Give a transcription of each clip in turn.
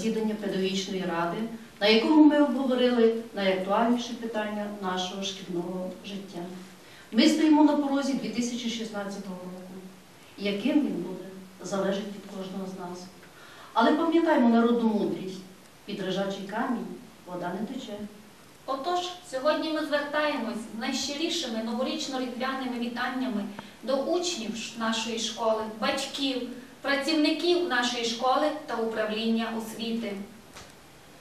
засідання педагогічної ради, на якому ми обговорили найактуальніші питання нашого шкільного життя. Ми стоїмо на порозі 2016 року. Яким він буде, залежить від кожного з нас. Але пам'ятаймо народну мудрість. Під лежачий камінь вода не тече. Отож, сьогодні ми звертаємось з найщирішими новорічно-різдвяними вітаннями до учнів нашої школи, батьків, працівників нашої школи та управління освіти.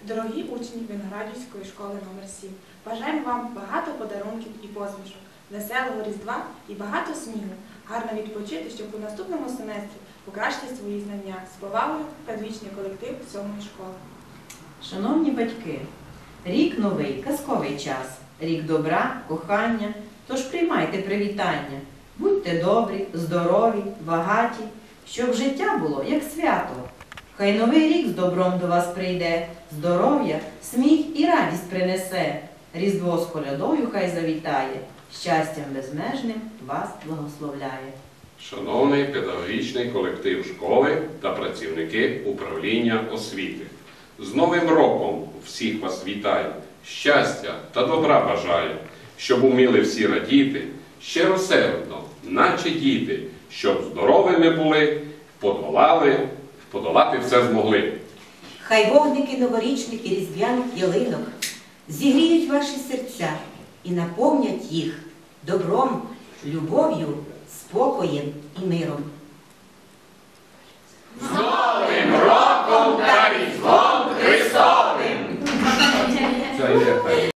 Дорогі учні Виноградівської школи номер 7 бажаємо вам багато подарунків і посмішок, веселого різдва і багато сміху, гарно відпочити, щоб у наступному семестрі покращити свої знання з повагою педагогічний колектив сьомої школи. Шановні батьки, рік новий, казковий час, рік добра, кохання. Тож приймайте привітання. Будьте добрі, здорові, багаті, щоб життя було як свято. Хай новий рік з добром до вас прийде, здоров'я, сміх і радість принесе. Різдво з колядою хай завітає, щастям безмежним вас благословляє. Шановний педагогічний колектив школи та працівники управління освіти. З Новим роком всіх вас вітаю, щастя та добра бажаю, щоб уміли всі радіти, щиросердно, наче діти, щоб здоровими були, подолали, подолати все змогли. Хай вогники новорічних і різдвяних ялинок зігріють ваші серця і наповнять їх добром, любов'ю, спокоєм і миром.